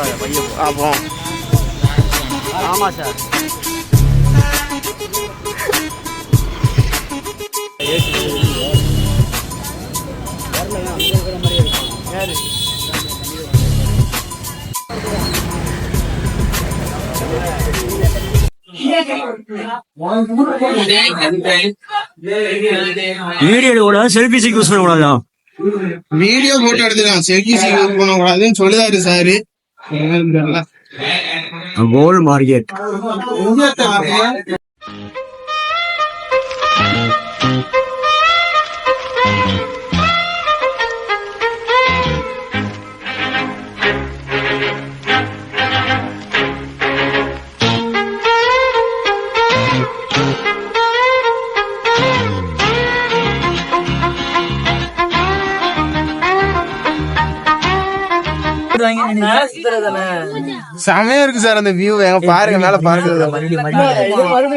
இருக்காங்க பையன். பார்ப்போம் ஆமாம் sir. Video selfie stick use பண்ணக்கூடாதா வீடியோ போட்டோ எடுத்துக்கலாம். செல்ஃபி யூஸ் பண்ணக்கூடாதுன்னு சொல்லுதாரு சாரு. கோல் மார்க்கெட் செமையா இருக்கு சார் அந்த வியூ எங்க பாருங்க மேல பாருங்க.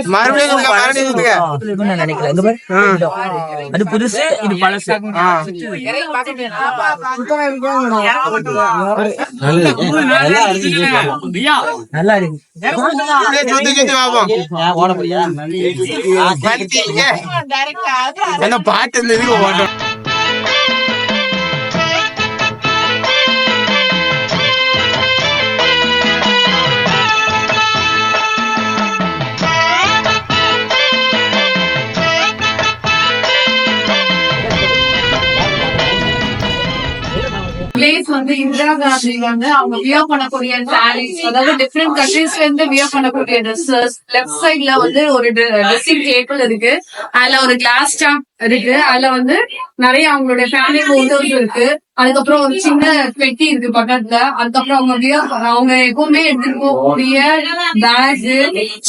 மறுபடியும் பாரு. அது புதுசு இது பழசு. நல்லா இருக்கு. என்ன பாட்டு இந்த இதுக்கு ஓட்டம் பிளேஸ் வந்து இந்திரா காந்தி வந்து அவங்க வியர் பண்ணக்கூடிய சாரீஸ் அதாவது டிஃப்ரெண்ட் கண்ட்ரீஸ்ல இருந்து வியர் பண்ணக்கூடிய ட்ரெஸ்ஸஸ் லெஃப்ட் சைட்ல வந்து ஒரு ட்ரெஸ்ஸிங் டேபிள் இருக்கு. அதுல ஒரு கிளாஸ் டாப் இருக்கு. அதுல வந்து நிறைய அவங்களுடைய ஃபேமிலி போட்டோஸ் இருக்கு. அதுக்கப்புறம் ஒரு சின்ன பெட்டி இருக்கு பக்கத்துல. அதுக்கப்புறம் அவங்க அவங்க எப்பவுமே எடுத்துட்டு போகக்கூடிய பேக்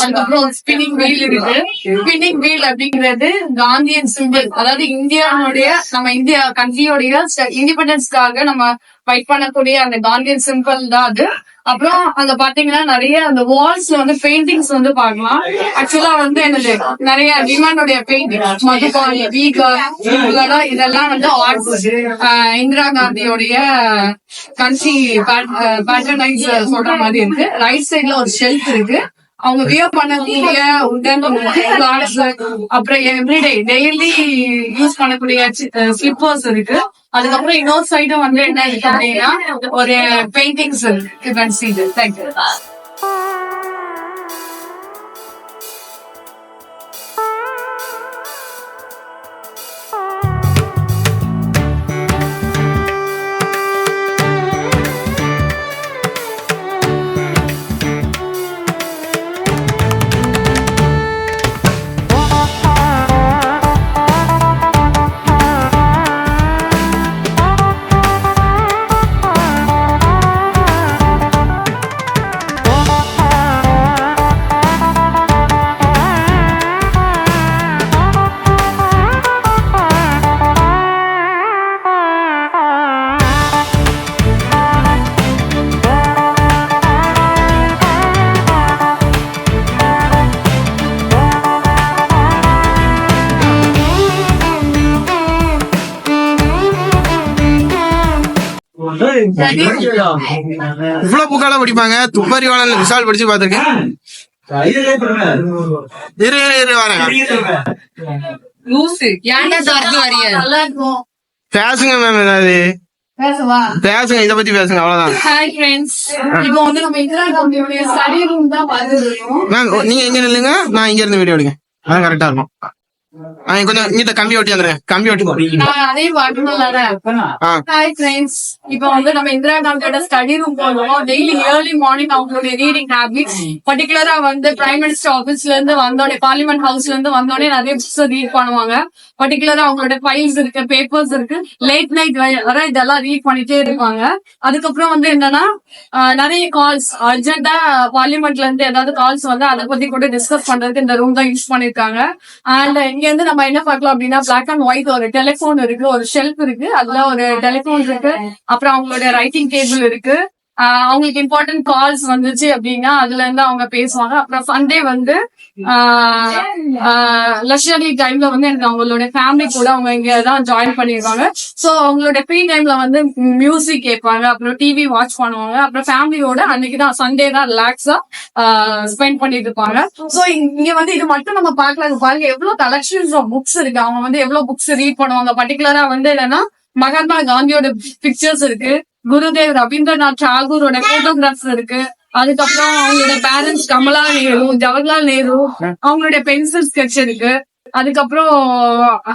அதுக்கப்புறம் ஒரு ஸ்பின்னிங் வீல் இருக்கு ஸ்பின்னிங் வீல் அப்படிங்கிறது காந்தியன் சிம்பிள் அதாவது இந்தியாவுடைய நம்ம இந்தியா கண்ட்ரியோடைய இண்டிபெண்டன்ஸ்க்காக நம்ம ஃபைட் பண்ணக்கூடிய அந்த காந்தியன் சிம்பிள் தான் அது. அப்புறம் அங்க பாத்தீங்கன்னா நிறைய அந்த வால்ஸ்ல வந்து பெயிண்டிங்ஸ் வந்து பாக்கலாம் ஆக்சுவலா வந்து என்னது? நிறைய விமானுடைய பெயிண்டிங் மதுபானி வீகா இதெல்லாம் வந்து ஆர்ட்ஸ் இந்திரா காந்தியோடைய கன்சி பேட்டர்னைஸ் சொல்ற மாதிரி இருக்கு. ரைட் சைடுல ஒரு ஷெல்ஃப் இருக்கு. அவங்க வியர் பண்ணக்கூடிய உடன் கார்ட்ஸ் அப்புறம் எவ்ரிடே டெய்லி யூஸ் பண்ணக்கூடிய ஸ்லிப்பர்ஸ் இருக்கு. அதுக்கப்புறம் இன்னொரு சைடும் வந்து என்ன இருக்கு அப்படின்னா ஒரு பெயிண்டிங்ஸ் இருக்கு. தேங்க்யூ இவ்வளவு புக்கால படிப்பாங்க துப்பறி வாழல விசால் படிச்சு பாத்திருக்கேன் இரு இரு, இரு வரேன் பேசுங்க மேம் ஏதாவது. பேசுங்க இத பத்தி பேசுங்க அவ்வளவுதான். இப்போ வந்து நம்ம இந்திரா காந்தியோடைய ஸ்டடி ரூம் தான் பார்த்துட்டு இருக்கோம். மேம் நீங்க எங்க நில்லுங்க நான் இங்க இருந்து வீடியோ எடுங்க. அதான் கரெக்டா இருக்கும் கொஞ்சம் கம்பி கம்பி அதே ஹாய் ஃப்ரெண்ட்ஸ் இப்போ வந்து நம்ம இந்திரா காந்தியோட ஸ்டடி ரூம் போனோம் டெய்லி ஏர்லி மார்னிங் அவங்களுடைய ரீடிங் ஹேபிட்ஸ் பர்டிகுலரா வந்து பிரைம் மினிஸ்டர் ஆபீஸ்ல இருந்து வந்தோடனே பார்லிமெண்ட் ஹவுஸ்ல இருந்து வந்தோடனே நிறைய புக்ஸ் ரீட் பண்ணுவாங்க. பர்டிகுலரா அவங்களோட ஃபைல்ஸ் இருக்கு பேப்பர்ஸ் இருக்கு. லேட் நைட் வர இதெல்லாம் ரீட் பண்ணிட்டே இருப்பாங்க. அதுக்கப்புறம் வந்து என்னன்னா நிறைய கால்ஸ் அர்ஜென்ட்டா பார்லிமெண்ட்ல இருந்து ஏதாவது கால்ஸ் வந்து அதை பத்தி கூட டிஸ்கஸ் பண்றதுக்கு இந்த ரூம் தான் யூஸ் பண்ணிருக்காங்க. அண்ட் இங்க இருந்து நம்ம என்ன பாக்கலாம் அப்படின்னா பிளாக் அண்ட் ஒயிட் ஒரு டெலிபோன் இருக்கு ஒரு ஷெல்ஃப் இருக்கு அதுல ஒரு டெலிபோன் இருக்கு. அப்புறம் அவங்களோட ரைட்டிங் டேபிள் இருக்கு. அவங்களுக்கு இம்பார்ட்டன்ட் கால்ஸ் வந்துச்சு அப்படின்னா அதுல இருந்து அவங்க பேசுவாங்க. அப்புறம் சண்டே வந்து லஷ்னரி டைம்ல வந்து எனக்கு அவங்களோட ஃபேமிலி கூட அவங்க இங்க தான் ஜாயின் பண்ணிருக்காங்க. சோ அவங்களோட ஃப்ரீ டைம்ல வந்து மியூசிக் கேட்பாங்க அப்புறம் டிவி வாட்ச் பண்ணுவாங்க அப்புறம் ஃபேமிலியோட அன்னைக்கு தான் சண்டே தான் ரிலாக்ஸா ஸ்பெண்ட் பண்ணிட்டு இருப்பாங்க. சோ இங்க வந்து இது மட்டும் நம்ம பாக்கலாம் பாருங்க. எவ்வளவு கலெக்ஷன்ஸ் ஆஃப் புக்ஸ் இருக்கு. அவங்க வந்து எவ்வளவு புக்ஸ் ரீட் பண்ணுவாங்க. பர்டிகுலரா வந்து என்னன்னா மகாத்மா காந்தியோட பிக்சர்ஸ் இருக்கு. குருதேவ் ரவீந்திரநாத் டாகூரோட போட்டோகிராஃப்ஸ் இருக்கு. அதுக்கப்புறம் அவங்களோட பேரண்ட்ஸ் கமலா நேரு ஜவஹர்லால் நேரு அவங்களோட பென்சில் ஸ்கெட்ச் இருக்கு. அதுக்கப்புறம்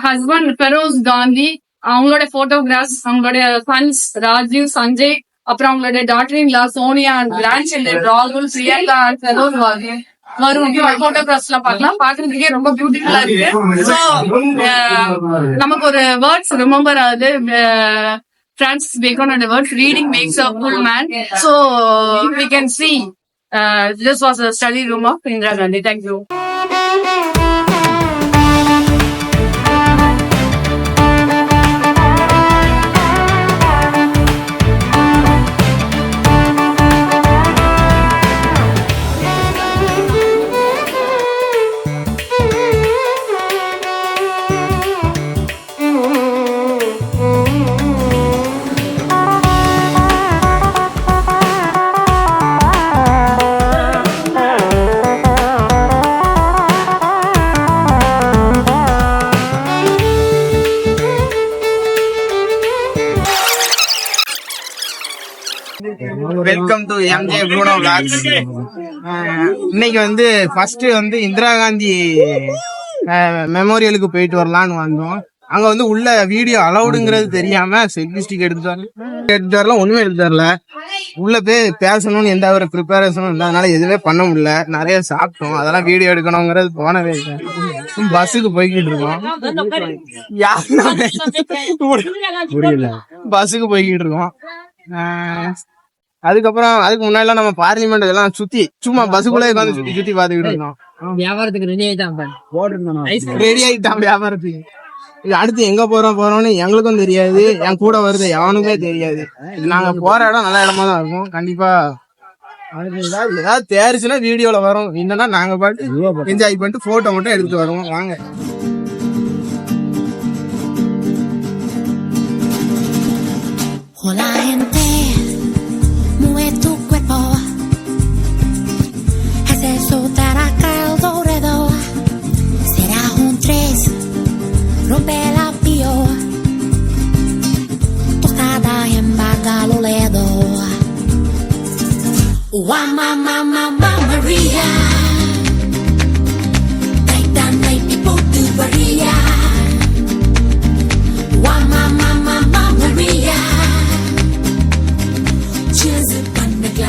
ஹஸ்பண்ட் ஃபெரோஸ் காந்தி அவங்களோட போட்டோகிராஃப்ஸ் அவங்களோட சன்ஸ் ராஜீவ் சஞ்சய் அப்புறம் அவங்களோட daughter in law Sonia grandchildren ராகுல் பிரியங்கா ஃபெரோஸ் காந்தி வரும் போட்டோகிராஃப்ஸ் எல்லாம் பார்க்கலாம். பாக்குறதுக்கே ரொம்ப பியூட்டிஃபுல்லா இருக்கு. சோ நமக்கு ஒரு வேர்ட்ஸ் ரிமெம்பர் ஆகுது. trance bacon and on the word. Reading makes a full man. So we can see. Uh, this was a study room of Indira Gandhi. Thank you. MJ Bruno. அஹ் இன்னைக்கு வந்து first வந்து இந்திரா காந்தி மெமோரியலுக்கு போயிட்டு வரலாம்னு வந்தோம். அங்க வந்து உள்ள வீடியோ அலௌடுங்கிறது தெரியாம செல்ஃபி ஸ்டிக் எடுத்து வரல எடுத்து வரல ஒண்ணுமே எடுத்து வரல. உள்ள போய் பேசணும்னு எந்த ஒரு ப்ரிப்பரேஷனும் இல்லை. அதனால எதுவுமே பண்ண முடியல. நிறைய சாப்பிட்டோம். அதெல்லாம் வீடியோ எடுக்கணுங்கிறது போனவே இல்லை. பஸ்ஸுக்கு போய்கிட்டு இருக்கோம். புரியல. பஸ்ஸுக்கு போய்கிட்டு இருக்கோம். அதுக்கப்புறம் அதுக்கு முன்னாடிலாம் நம்ம பார்லிமெண்ட் இதெல்லாம் சுத்தி சும்மா பஸ்ஸுக்குள்ளே உட்காந்து சுத்தி சுத்தி பாத்துக்கிட்டு இருந்தோம். வியாபாரத்துக்கு ரெடி ஆயிட்டான் ரெடி ஆயிட்டான் வியாபாரத்துக்கு. இது அடுத்து எங்க போறோம் போறோம்னு எங்களுக்கும் தெரியாது என் கூட வருது எவனுமே தெரியாது. நாங்க போற இடம் நல்ல இடமா தான் இருக்கும். கண்டிப்பா ஏதாவது தேர்ச்சுன்னா வீடியோல வரும். இல்லைன்னா நாங்க பாட்டு என்ஜாய் பண்ணிட்டு போட்டோ மட்டும் எடுத்து வருவோம். வாங்க.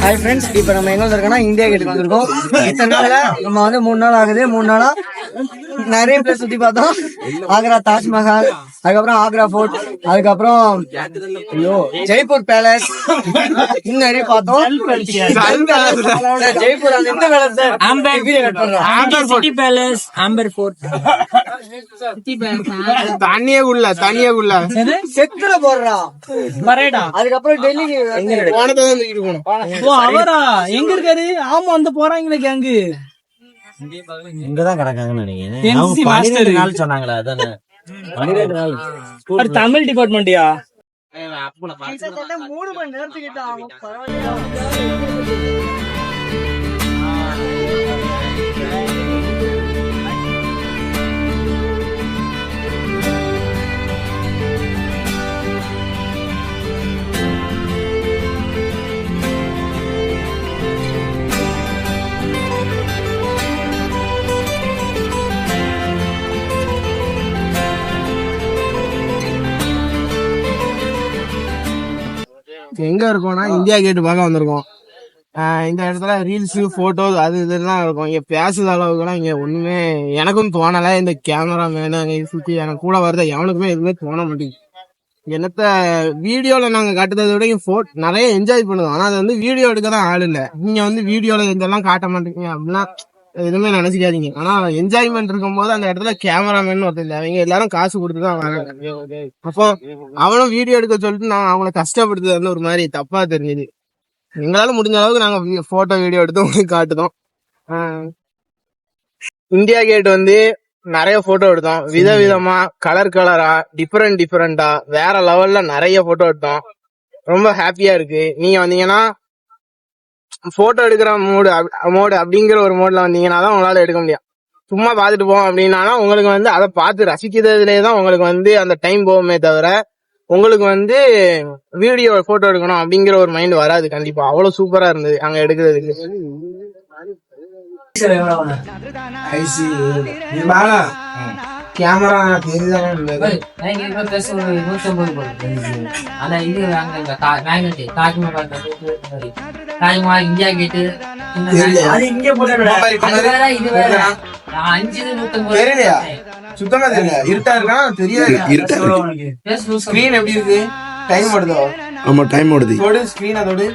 ஹாய் ஃப்ரெண்ட்ஸ் இப்போ நம்ம எங்க வந்திருக்கோம்னா இந்தியா கேட்டுக்கு வந்திருக்கோம். இத்தனை நாள்ல? நம்ம வந்து மூணு நாள் ஆகுது. மூணு நாளா? நிறைய பிளேஸ் சுத்தி பார்த்தோம். ஆக்ரா தாஜ்மஹால் அதுக்கப்புறம் ஆக்ரா ஃபோர்ட் அதுக்கப்புறம் ஐயோ ஜெய்ப்பூர் பேலஸ். இன்னும் நிறைய பார்த்தோம். ஜெய்ப்பூர் அந்த இந்த palace Amber city palace Amber fort தண்ணியே உள்ள தண்ணியே உள்ள. செத்துல போடுறா. மரேடா? அதுக்கப்புறம் டெல்லி போனதை தான் தூக்கிட்டு போகணும். ஓ அவரா? எங்க இருக்காரு? ஆமா அந்த போறாங்களே கேங்கு இங்கதான் கிடக்காங்கன்னு நினைக்கிறேன். நாள் சொன்னாங்களே அதானே? பன்னிரெண்டு நாள் தமிழ் டிபார்ட்மெண்ட்டியா? மூணு மணி நேரத்துக்கிட்ட எங்க இருக்கோம்னா இந்தியா கேட் பார்க்க வந்திருக்கோம். இந்த இடத்துல ரீல்ஸ் போட்டோஸ் அது இதெல்லாம் இருக்கும். இங்க பேசுற அளவுக்குலாம் இங்க ஒண்ணுமே எனக்கும் தோணல. இந்த கேமரா மேனு அங்க சுத்தி எனக்கு கூட வரத எவனுக்குமே எதுவுமே தோண மாட்டேங்குது. என்னத்த வீடியோல நாங்க காட்டுறதை விட photo- நிறைய என்ஜாய் பண்ணுவோம். ஆனா அது வந்து வீடியோ எடுக்க தான் ஆள் இல்ல. நீங்க வந்து வீடியோல இதெல்லாம் காட்ட மாட்டீங்க அப்படின்னா எதுவுமே நினைச்சுக்காதீங்க. ஆனா என்ஜாய்மெண்ட் இருக்கும்போது அந்த இடத்துல கேமராமேன் ஒருத்தர் இல்லை. அவங்க எல்லாரும் காசு கொடுத்து தான் வராங்க. அப்போ அவனும் வீடியோ எடுக்க சொல்லிட்டு நான் அவங்கள கஷ்டப்படுத்துறது வந்து ஒரு மாதிரி தப்பா தெரிஞ்சது. எங்களால முடிஞ்ச அளவுக்கு நாங்க போட்டோ வீடியோ எடுத்து உங்களுக்கு காட்டுதோம். இந்தியா கேட் வந்து நிறைய போட்டோ எடுத்தோம். விதவிதமா கலர் கலரா டிஃபரெண்ட் டிஃபரெண்டா வேற லெவல்ல நிறைய போட்டோ எடுத்தோம். ரொம்ப ஹாப்பியா இருக்கு. நீங்க வந்தீங்கன்னா போட்டோ எடுக்கிற மூடு மோடு அப்படிங்கிற ஒரு மோட்ல வந்தீங்கன்னா தான் உங்களால எடுக்க முடியும். சும்மா பார்த்துட்டு போவோம் அப்படின்னா உங்களுக்கு வந்து அதை பார்த்து ரசிக்கிறதுலேயே தான் உங்களுக்கு வந்து அந்த டைம் போகுமே தவிர உங்களுக்கு வந்து வீடியோ போட்டோ எடுக்கணும் அப்படிங்கிற ஒரு மைண்ட் வராது கண்டிப்பா. அவ்வளவு சூப்பரா இருந்தது அங்க எடுக்கிறதுக்கு. ஐசி கேமரா தெரியுதானே இருந்தது நீங்க இப்ப பேச ஒரு நூத்தம்பது போடுது ஆனா இது அங்க மேக்னெட் தாஜ்மஹால் தாஜ்மஹால் இந்தியா கேட்டு அது இங்க போட்டு அது வேற இது வேற. நான் அஞ்சு நூத்தம்பது தெரியலையா? சுத்தமா தெரியல இருட்டா இருக்கா? தெரியாது? ஸ்கிரீன் எப்படி இருக்கு? டைம் வருதோ ஆமா டைம் ஓடுது. ஸ்கிரீன் அதோடு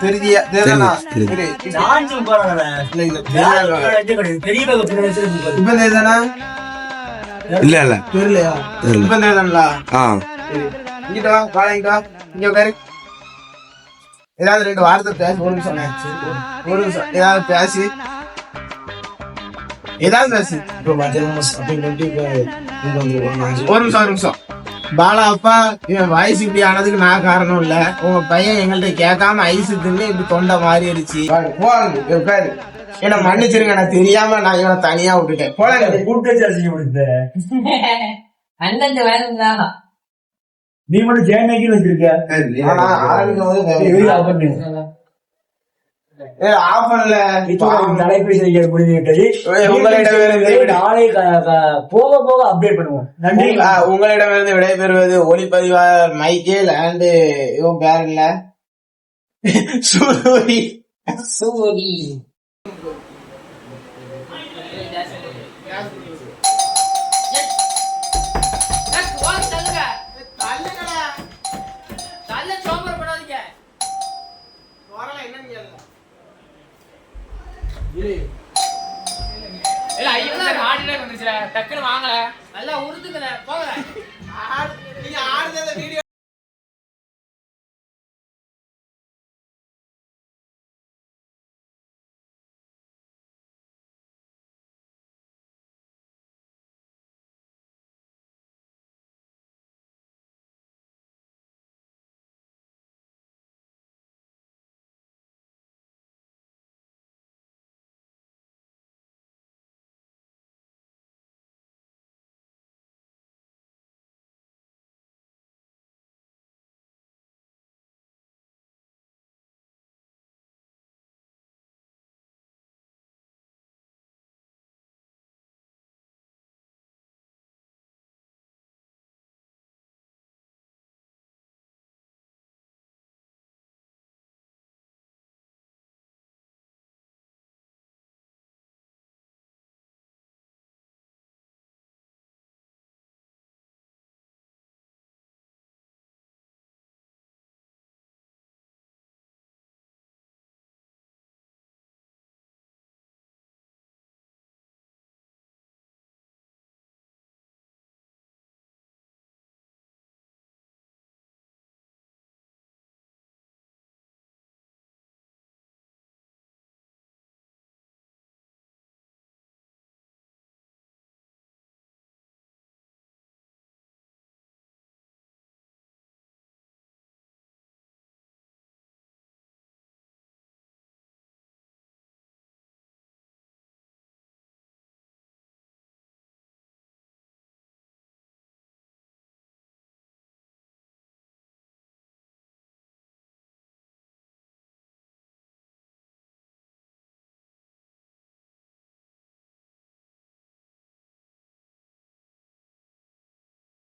பெரிய இல்ல இல்ல. தெரியலையா? தெரியல. இப்ப தெரியுதாங்களா ஆ. இங்கிட்ட வா வாங்கிட்டா இங்க உட்காரு ஏதாவது ரெண்டு வார்த்தை பேச ஒரு நிமிஷம். ஒரு நிமிஷம். ஏதாவது பேசி. ஏதாவது பேசு. இப்போ மத்தியானம் அப்படின்னு சொல்லிட்டு இப்போ இங்க வந்துருக்கோம் ஒரு நிமிஷம் ஒரு நிமிஷம். பாலா அப்பா இவன் வயசு இப்படி ஆனதுக்கு நான் காரணம் இல்ல. உங்க பையன் எங்கள்கிட்ட கேட்காம ஐஸ் தின்னு இப்படி தொண்டை மாறிடுச்சு. உட்காரு. என்ன மன்னிச்சிருங்க நான் தெரியாம நான் இவனை தனியா விட்டுட்டேன். வச்சு அசிங்கப்படுத்த அண்ணன் வேணும்தான் நீ மட்டும் ஜெயநகி வச்சிருக்க. போக போக அப்டேட் பண்ணுவோம். நன்றி. உங்களிடமிருந்து விடைபெறுவது ஒளிப்பதிவாளர் மைக்கேல் அண்ட் இவன் பேர் இல்ல சூரி. சூரி. இல்ல ஐயோ ஆடிட்டே வந்துச்சுல டக்குன்னு வாங்கல. நல்லா உருதுங்கல போங்க. நீங்க ஆடுறத வீடியோ